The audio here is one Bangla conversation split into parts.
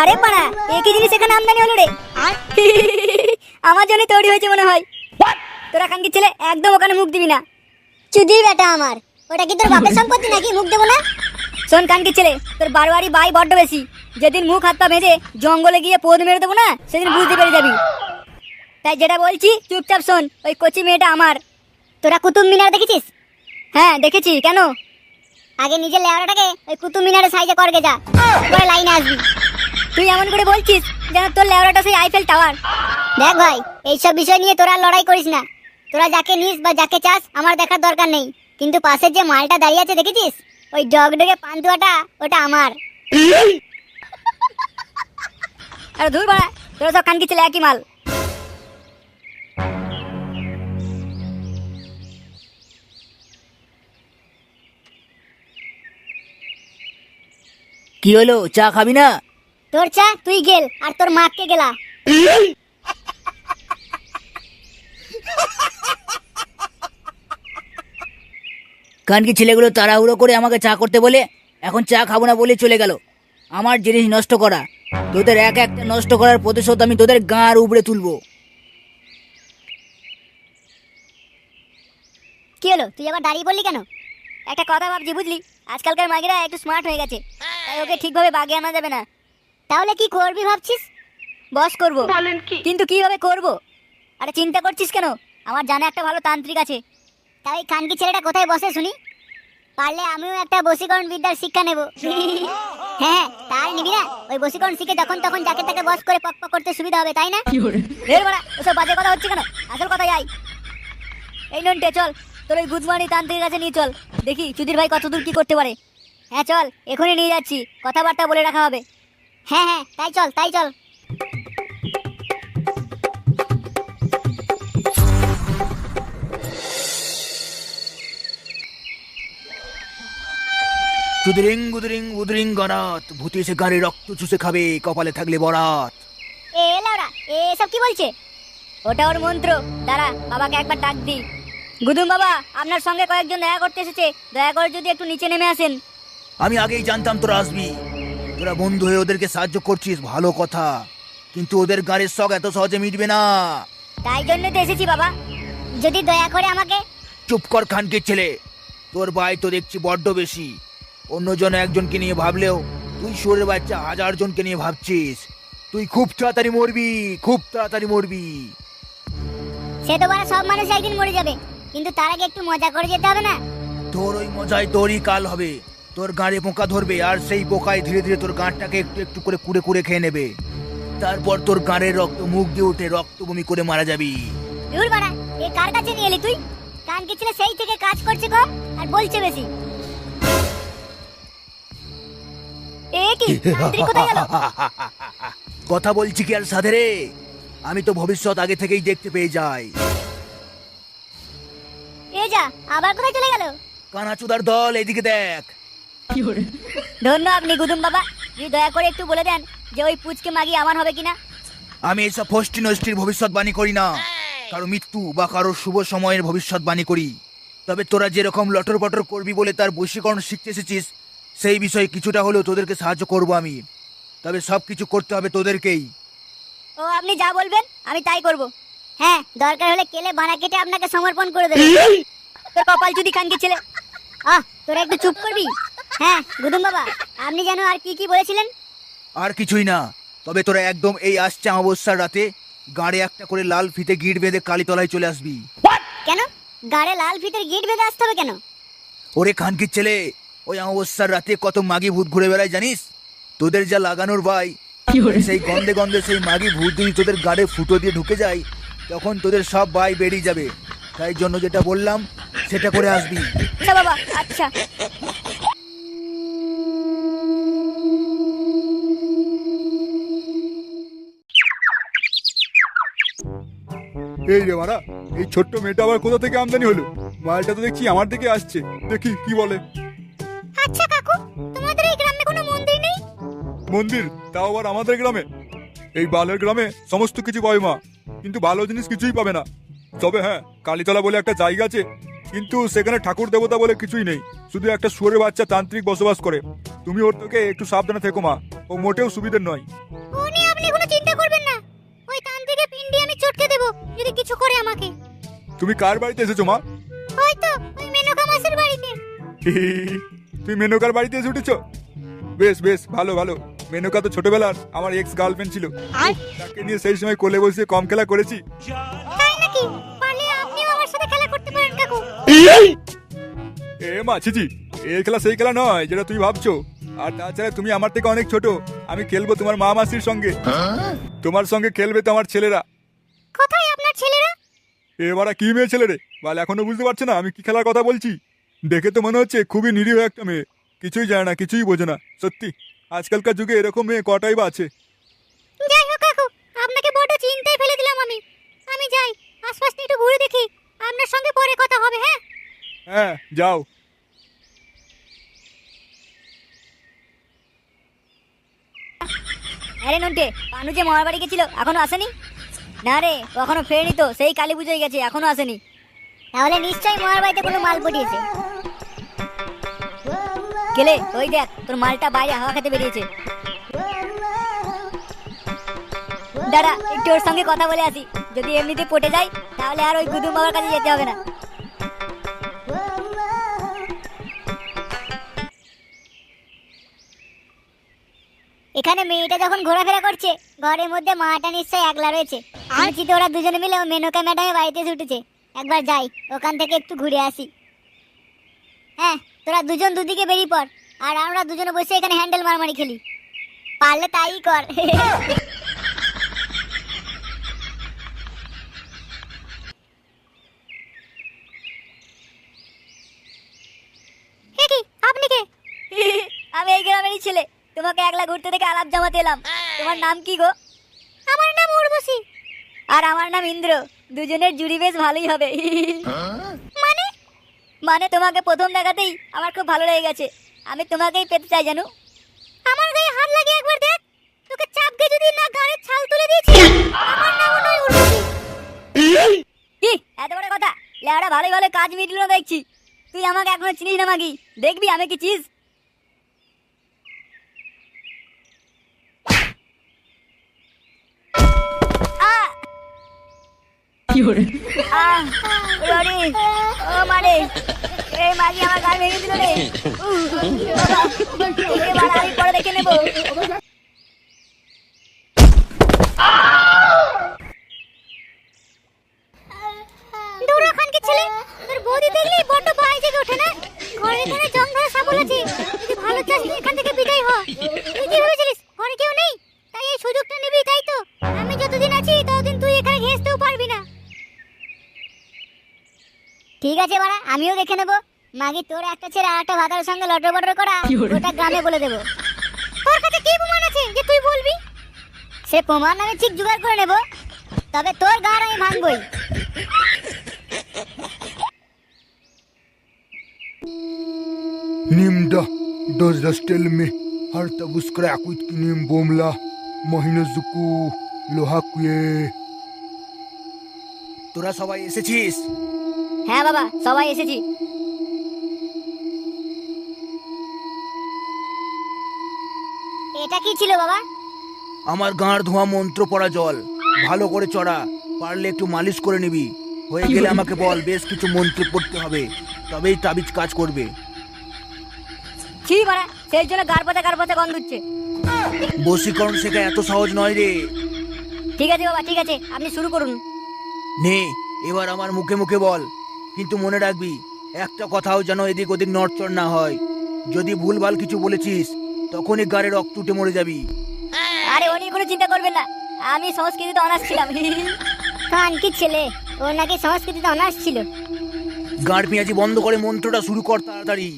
আরে পাড়া একই জিনিস এখানে আমদানি হলো রে। আমার জন্য তৈরি হয়েছে মনে হয়। তোরা ছেলে একদম ওখানে মুখ দিবি না। চুদির বেটা আমার। ওটা কি তোর বাপের সম্পত্তি নাকি? মুখ দেবো না? শোন কানকি ছেলে তোর বারোয়ারি বাই বড্ড বেশি। যেদিন মুখ হাত পা বেঁধে জঙ্গলে গিয়ে পোদ মেরে দেবো না সেদিন বুঝতে পেরে যাবি। তাই যেটা বলছি চুপচাপ শোন ওই কচি মেয়েটা আমার। তোরা কুতুব মিনার দেখেছিস? হ্যাঁ দেখেছি। কেন? আগে নিজের লেওয়াটাকে ওই কুতুব মিনারের সাইজে করগে যা। পরে লাইনে আসবি। তুই এমন করে বলছিস যেন তোর লেওড়াটা সেই আইফেল টাওয়ার দেখ ভাই এইসব বিষয় নিয়ে তোরা লড়াই করিস না। তোরা যাকে নিস বা যাকে চাস আমার দেখার দরকার নেই। কিন্তু পাশের যে মালটা দাঁড়িয়ে আছে দেখেছিস? ওই ডগডগে পান্তুয়াটা ওটা আমার। আরে ধুর বাড়া তোরা সব কানকি ছেলে একই মাল। কি হলো? চা খাবি না? তোর চা তুই গেল আর তোর মাকে গেলা। কানকি ছেলেগুলো তাড়াহুড়ো করে আমাকে চা করতে বলে? এখন চা খাব না বলে চলে গেল। আমার জিনিস নষ্ট করা। তোদের এক একটা নষ্ট করার প্রতিশোধ আমি তোদের গাঁর উপরে তুলবো। কি হলো? তুই আবার দাঁড়িয়ে বললি কেন? একটা কথা ভাবছি বুঝলি? আজকালকার মাগিরা একটু স্মার্ট হয়ে গেছে। তাই ওকে ঠিকভাবে বাগে আনা যাবে না। তাহলে কি করবি ভাবছিস? বস করব। বলেন কি? কিন্তু কীভাবে করব? আরে চিন্তা করছিস কেন? আমার জানা একটা ভালো তান্ত্রিক আছে। তাই ওই খানকি ছেলেটা কোথায় বসে শুনি? পারলে আমিও একটা বশীকরণ বিদ্যার শিক্ষা নেব। হ্যাঁ তাই নিবি না? ওই বশীকরণ শিখে যখন তখন যাকে তাকে বস করে পক পক করতে সুবিধা হবে তাই না? ঢের বাড়া ওসব বাজে কথা হচ্ছে কেন? আসল কথা যাই এই নন্টে চল। তোর ওই গুদমানি তান্ত্রিকের কাছে নিয়ে চল। দেখি চুদির ভাই কতদূর কি করতে পারে। হ্যাঁ চল এখনই নিয়ে যাচ্ছি। কথাবার্তা বলে রাখা হবে। হ্যাঁ হ্যাঁ তাই চল তাই চল। চুদরিং গুদরিং উদরিং গনাত ভূতি এসে গাড়ি রক্ত চুষে খাবে কপালে থাকলে বরাত। এ লাউরা এসব কি বলছে? ওটা ওর মন্ত্র। দাঁড়া বাবাকে একবার ডাক দি গুদুম বাবা আপনার সঙ্গে কয়েকজন দেখা করতে এসেছে। দয়া করে যদি একটু নিচে নেমে আসেন। আমি আগেই জানতাম তোরা আসবি। তোরা বন্ধু হয়ে ওদেরকে সাহায্য করছিস ভালো কথা। কিন্তু ওদের গাড়ির শখ এত সহজে মিটবে না। তাই জন্য তো এসেছি বাবা। যদি দয়া করে আমাকে চুপ কর খানকে ছেলে। তোর ভাই তো দেখছি বড্ড বেশি। অন্যজন একজনকে নিয়ে ভাবলেও তুই শোরের বাচ্চা হাজার জনকে নিয়ে ভাবছিস। তুই খুব তাড়াতাড়ি মরবি খুব তাড়াতাড়ি মরবি। সে তো সব মানুষ একদিন মরে যাবে। কিন্তু তার আগে একটু মজা করে যেতে হবে না? তোর ওই মজায় তোরই কাল হবে। তোর গাঁড়ে পোকা ধরবে আর সেই পোকায় ধীরে ধীরে তোর গাঁটটাকে একটু একটু করে কুড়ে কুড়ে খেয়ে নেবে। তারপর তোর গাঁড়ের রক্ত মুখ দিয়ে উঠে রক্ত বমি করে মারা যাবি। দূর বাড়া এ কার কাছে নিয়ে এলি তুই? কান কি সেই থেকে কাজ করছে কম আর বলছে বেশি। এ কি তান্ত্রিক কোথায় গেল? কথা বলছি কি আর সাধে রে? আমি তো ভবিষ্যৎ আগে থেকেই দেখতে পেয়ে যাই। এ আবার কোথায় চলে গেল? কানাচুদার দল এদিকে দেখ। ধন্য আপনি গুদুম বাবা যদি দয়া করে একটু বলে দেন যে ওই পুচকে মাগি আমার হবে কিনা? আমি এসব ফষ্টি নষ্টির ভবিষ্যৎবাণী করি না। কারও মৃত্যু বা কারও শুভ সময়ের ভবিষ্যৎবাণী করি। তবে তোরা যেরকম লটর পটর করবি বলে তার বশীকরণ শিখতে এসেছিস সেই বিষয়ে কিছুটা হলেও তোদেরকে সাহায্য করব আমি। তবে সব কিছু করতে হবে তোদেরকেই। ও আপনি যা বলবেন আমি তাই করব। হ্যাঁ দরকার হলে কেলে বানা কেটে আপনাকে সমর্পণ করে দেবে। তোর কপাল যদি কানকে ছেলে। আহ তোরা একটু চুপ করবি? হ্যাঁ গুদুম বাবা আপনি যেন আর কি কি বলেছিলেন? আর কিছুই না তবে তোরা একদম এই আসছে অমাবস্যার রাতে গাড়ে একটা করে লাল ফিতে গিট বেঁধে কালীতলায় চলে আসবি। কেন? গাড়ে লাল ফিতের গিট বেঁধে আসতে হবে কেন? ওরে খানকির ছেলে ওই অমাবস্যার রাতে কত মাগি ভূত ঘুরে বেড়ায় জানিস? তোদের যা লাগানোর ভাই সেই গন্ধে গন্ধে সেই মাগি ভূত যদি তোদের গাড়ে ফুটো দিয়ে ঢুকে যায় তখন তোদের সব বাই বেরিয়ে যাবে। তাই জন্য যেটা বললাম সেটা করে আসবি। আচ্ছা বাবা আচ্ছা। এই রে মারা এই ছোট্ট মেয়েটা আবার কোথা থেকে আমদানি হলো? মালটা তো দেখছি আমার দিকে আসছে। দেখি কি বলে? আচ্ছা কাকু তোমাদের এই গ্রামে কোনো মন্দির নেই? মন্দির? তাও আবার আমাদের গ্রামে? এই বালের গ্রামে সমস্ত কিছু পাবে মা কিন্তু ভালো জিনিস কিছুই পাবে না। তবে হ্যাঁ কালীতলা বলে একটা জায়গা আছে কিন্তু সেখানে ঠাকুর দেবতা বলে কিছুই নেই। শুধু একটা সুরের বাচ্চা তান্ত্রিক বসবাস করে। তুমি ওর থেকে একটু সাবধানে থেকো মা। ও মোটেও সুবিধের নয়। ও নিয়ে আপনি কোনো চিন্তা করবেন না। ওই তান্ত্রিকের পিন্ডি আমি চটকে দেবো যদি কিছু করে আমাকে। তুমি কার বাড়িতে এসেছ মা? হয়তো ওই মেনকা মাসের বাড়িতে। তুই মেনকার বাড়িতে এসে উঠেছো? বেশ বেশ ভালো ভালো। মেনকা তো ছোটবেলার আমার এক্স গার্লফ্রেন্ড ছিল তাকে নিয়ে সেই সময় কোলে বসে কম খেলা করেছি। তাই নাকি? এ মা ছিচি এই খেলা সেই খেলা নয় যেটা তুই ভাবছ। আর তাছাড়া তুমি আমার থেকে অনেক ছোট। আমি খেলব তোমার মা মাসির সঙ্গে। তোমার সঙ্গে খেলবে তো আমার ছেলেরা। কোথায় আপনার ছেলেরা? এবারে কি মেয়ে ছেলে রে? বল এখনও বুঝতে পারছে না আমি কি খেলার কথা বলছি? দেখে তো মনে হচ্ছে খুবই নিরীহ একটা মেয়ে। কিছুই জানে না কিছুই বোঝে না সত্যি। আজকালকার যুগে এরকম মেয়ে কটাই বা আছে। যাই হোক কাকু আপনাকে বড় চিন্তায় ফেলে দিলাম আমি। আমি যাই আশপাশ একটু ঘুরে দেখি। আপনার সঙ্গে পরে কথা হবে হ্যাঁ? হ্যাঁ যাও। আরে নন্টে পানু যে মামার বাড়ি গেছিল এখনও আসেনি? না রে কখনো ফেরেনি তো সেই কালী পুজোয় গেছে এখনও আসেনি। তাহলে নিশ্চয়ই মার বাড়িতে কোনো মাল পটিয়েছে। গেলে ওই দেখ তোর মালটা বাইরে হাওয়া খেতে বেরিয়েছে। দাঁড়া একটু ওর সঙ্গে কথা বলে আসি। যদি এমনিতে পটে যায়, তাহলে আর ওই গুদুম বাবার কাছে যেতে হবে না। এখানে মেয়েটা যখন ঘোরাফেরা করছে, ঘরের মধ্যে মাটা নিশ্চয়ই একলা রয়েছে। আমি চিন্তা ওরা দুজনে মিলে ও মেনকা ম্যাডামের বাড়িতে ছুটেছে। একবার যাই, ওখান থেকে একটু ঘুরে আসি। হ্যাঁ তোরা দুজন দুদিকে বেরিয়ে পড়, আর আমরা দুজনে বসে এখানে হ্যান্ডেল মারমারি খেলি। পারলে তাই কর হে কি আপনি কে আমি এই গ্রামেরই ছেলে তোমাকে একলা ঘুরতে দেখে আলাপ জমাতে এলাম। তোমার নাম কি গো? আমার নাম উর্বশী। আর আমার নাম ইন্দ্র। দুজনের জুড়ি বেশ ভালোই হবে। মানে? মানে তোমাকে প্রথম দেখাতেই আমার খুব ভালো লেগে গেছে। আমি তোমাকেই পেতে চাই জানো। আমার গায়ে হাত লাগিয়ে একবার দেখ। তোকে চাপকে যদি না গাড়ির ছাল তুলে দিয়েছি আমার নাম নয় উর্বশী। কি? এত বড় কথা? লেহারা ভালোই ভালো কাজ মিটল দেখছি। তুই আমাকে এখনও চিনিস না মাগি। দেখবি আমি কি চিজ আহ! আহ! ওরে, ও মারে এই মাগি আমার গাল ভেঙে দিল রে। এবার আমি পরে দেখে নেব। দৌড়া খান কি ছেলে তোর বৌদি দেখলি বড্ড ভয় জেগে ওঠে না? ঘরে এখানে জং সাবল আছে। যদি ভালো চাস এখান থেকে বিদায় হ। তুই কি ভেবেছিলিস? ঘরে কেউ নেই? তাই এই সুযোগটা নিবি তাই তো? আমি যতদিন আছি ততদিন তুই এখানে ঘেঁচতেও পারবি না। ঠিক আছে বাড়া আমিও দেখে নেব। মাগি তোর একটা ছেড়ে আর একটা ভাতার সঙ্গে লটর বটর করা ওটা গ্রামে বলে দেবো। তোর কাছে কি প্রমাণ আছে যে তুই বলবি? সে প্রমাণ আমি ঠিক জোগাড় করে নেব তবে তোর গার আমি ভাঙবই। Nimda, does das tell me? Harta buskra akuit kinim bomla, mahina zuku, lohakuye. তোরা সবাই এসেছিস? হ্যাঁ বাবা সবাই এসেছি। এটা কি ছিল বাবা? আমার গাঁড় ধোঁয়া মন্ত্র পড়া জল। ভালো করে চড়া পারলে একটু মালিশ করে নিবি। হয়ে গেলে আমাকে বল বেশ কিছু মন্ত্র পড়তে হবে। তবেই তাবিজ কাজ করবে। ছি সেই জন্য গার পাতা গার পাতা গন্ধ হচ্ছে। বশীকরণ শেখা এত সহজ নয় রে। ঠিক আছে বাবা ঠিক আছে আপনি শুরু করুন। নে এবার আমার মুখে মুখে বল। কিন্তু মনে রাখবি একটা কথাও যেন এদিক ওদিক নড়চড় না হয়। যদি ভুলভাল কিছু বলেছিস তখনই গাড়ে রক্ত উঠে মরে যাবি। আরে ও নিয়ে কোনো চিন্তা করবেন না। আমি সংস্কৃতিতে অনার্স ছিলাম। খান কি ছেলে? ওর নাকি সংস্কৃতিতে অনার্স ছিল? গাঁড় পেঁয়াজি বন্ধ করে মন্ত্রটা শুরু কর তাড়াতাড়ি।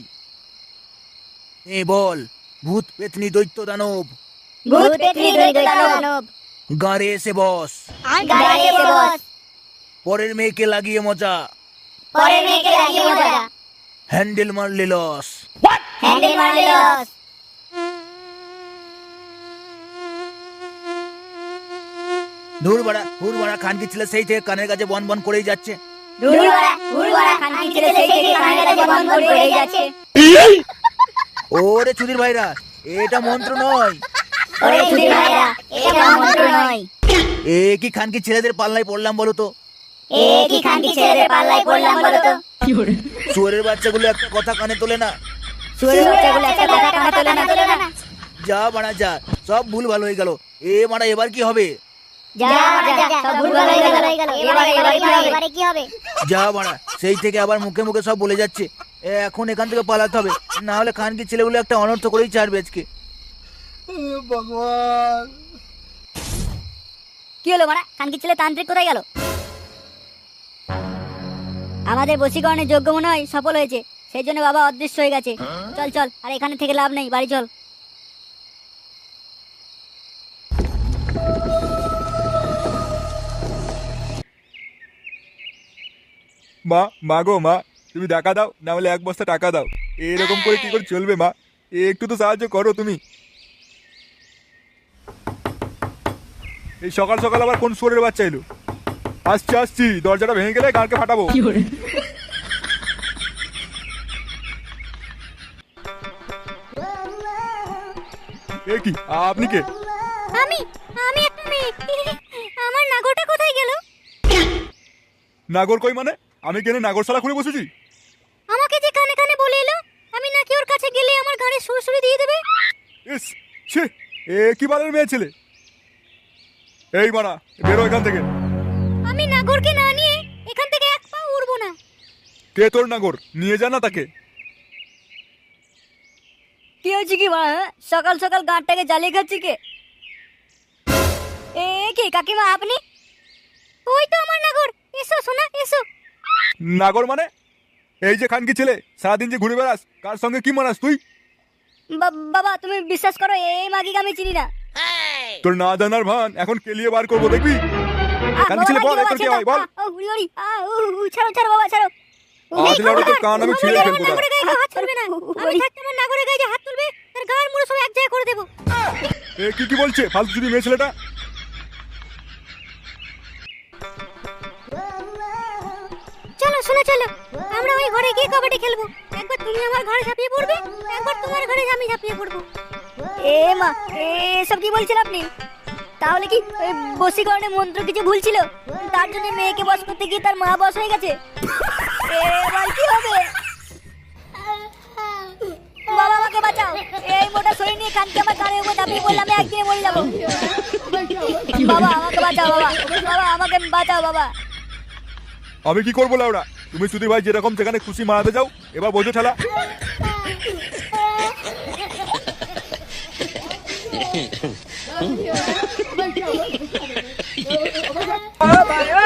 এ বল ভূত পেতনি দৈত্য দানব। ভূত পেতনি দৈত্য দানব। গাঁড়ে এসে বস। গায়ে এসে বস। পরের মেয়েকে লাগিয়ে মজা। পরের মেয়েকে লাগিয়ে মজা হ্যান্ডেল মারলে লস। হ্যান্ডেল মারলে লস। ধুর বাড়া হুর বাড়া খানকি ছেলে সেই থেকে কানের কাছে বন বন করেই যাচ্ছে। বাড়া, বাড়া, ছেলে সেই থেকে কানের কাছে মন্ত্র পড়েই যাচ্ছে। ওরে চুদির ভাইরা এটা মন্ত্র নয়। ওরে চুদির ভাইরা, এটা মন্ত্র নয়। এ কি খানকি ছেলেদের পাল্লায় পড়লাম বলো তো? এ কি খানকির ছেলেদের পাল্লায় পড়লাম বলো তো? চোরের বাচ্চাগুলো একটা কথা কানে তোলে না। শুয়োরের বাচ্চাগুলো একটা কথা কানে তোলে না, তোলে না। যা যা সব ভুল ভালো হয়ে গেল। এ মানা এবার কি হবে? যা, যা, যা, সব ভুলভাল গেল। এবারে, এবারে কি হবে? এবারে কি হবে? যা বানা সেই থেকে আবার মুখে মুখে সব বলে যাচ্ছে। এখন এখান থেকে পালাতে হবে। না হলে খানকি ছেলেগুলো একটা অনর্থ করেই ছাড়বে আজকে। কি হলো মারা? খানকির ছেলে তান্ত্রিক কোথায় গেল? আমাদের বশীকরণের যোগ্য মনে হয় সফল হয়েছে। সেই জন্য বাবা অদৃশ্য হয়ে গেছে। চল চল আর এখানে থেকে লাভ নেই। বাড়ি চল। মা মা গো মা তুমি টাকা দাও না হলে এক বস্তা টাকা দাও। এরকম করে কি করে চলবে মা? একটু তো সাহায্য করো তুমি। এই সকাল সকাল আবার কোন সুরের বাচ্চা এলো? আসছি আসছি। দরজাটা ভেঙে গেলে গানকে ফাটাবো। এ কি? আপনি কে? আমি আমি একটা মেয়ে। আমার নাগরটা কোথায় গেল? নাগর কই মানে? আমি কেন নাগরশালা খুলে বসেছি? আমাকে যে কানে কানে বলে এলো আমি নাকি ওর কাছে গেলে আমার গাড়ি সুরসুরি দিয়ে দেবে? ইস ছে এ কি বালের মেয়ে ছেলে? এই মানা বেরো এখান থেকে। আমি নাগরকে না নিয়ে এখান থেকে এক পা উড়বো না। কে তোর নাগর? নিয়ে যা না তাকে। কি হয়েছে কি মা হ্যাঁ? সকাল সকাল গাঁটটাকে জ্বালিয়ে খাচ্ছি কে? এ কি কাকিমা আপনি? ওই তো আমার নাগর। এসো সোনা এসো। নাগর মানে? এই যে খানকি ছেলে সারাদিন যে ঘুরে বেড়াস কার সঙ্গে কি মানাস তুই? বাবা তুমি বিশ্বাস করো এই মাগিকে আমি চিনি না। তোর না জানার ভান এখন কেলিয়ে বার করব দেখবি? কানকি বল তোর কি হয়? বল। উড়ি, উড়ি, ছাড়ো ছাড়ো বাবা ছাড়ো। আজ লেওড়া তোর কান আমি ছিঁড়ে। ফেলব। দাঁড়া। নাগরের গায়ে কেউ হাত তুলবে না। আমি থাকতে আমার নাগরের গায়ে হাত তুলবে তার গায়ের মুড়ো সব এক জায়গায় করে দেবো। এ কি কি বলছে? ফালতু যদি মেয়ে ছেলেটা? চলো শোনো চলো। আমরা ওই ঘরে গিয়ে কবাডি খেলব। একবার তুমি আমার ঘরে ঝাঁপিয়ে পড়বে একবার তোমার ঘরে আমি ঝাঁপিয়ে পড়ব। এ মা এসব কি বলছেন আপনি? তাহলে কি ওই বশীকরণের মন্ত্র কিছু ভুল ছিল? তার জন্য মেয়েকে বস করতে গিয়ে তার মা বস হয়ে গেছে? এবার কি হবে? বাবা আমাকে বাঁচাও। এই মোটা শরীর নিয়ে কানকে আমার কানের উপর দাপিয়ে বললাম আমি একদিনে মরে যাব। বাবা আমাকে বাঁচাও বাবা। বাবা আমাকে বাঁচাও বাবা। আমি কি করব লাউড়া তুমি সুধীর ভাই যেরকম যেখানে খুশি মারাতে যাও এবার বোঝো ঠেলা। Oh my god.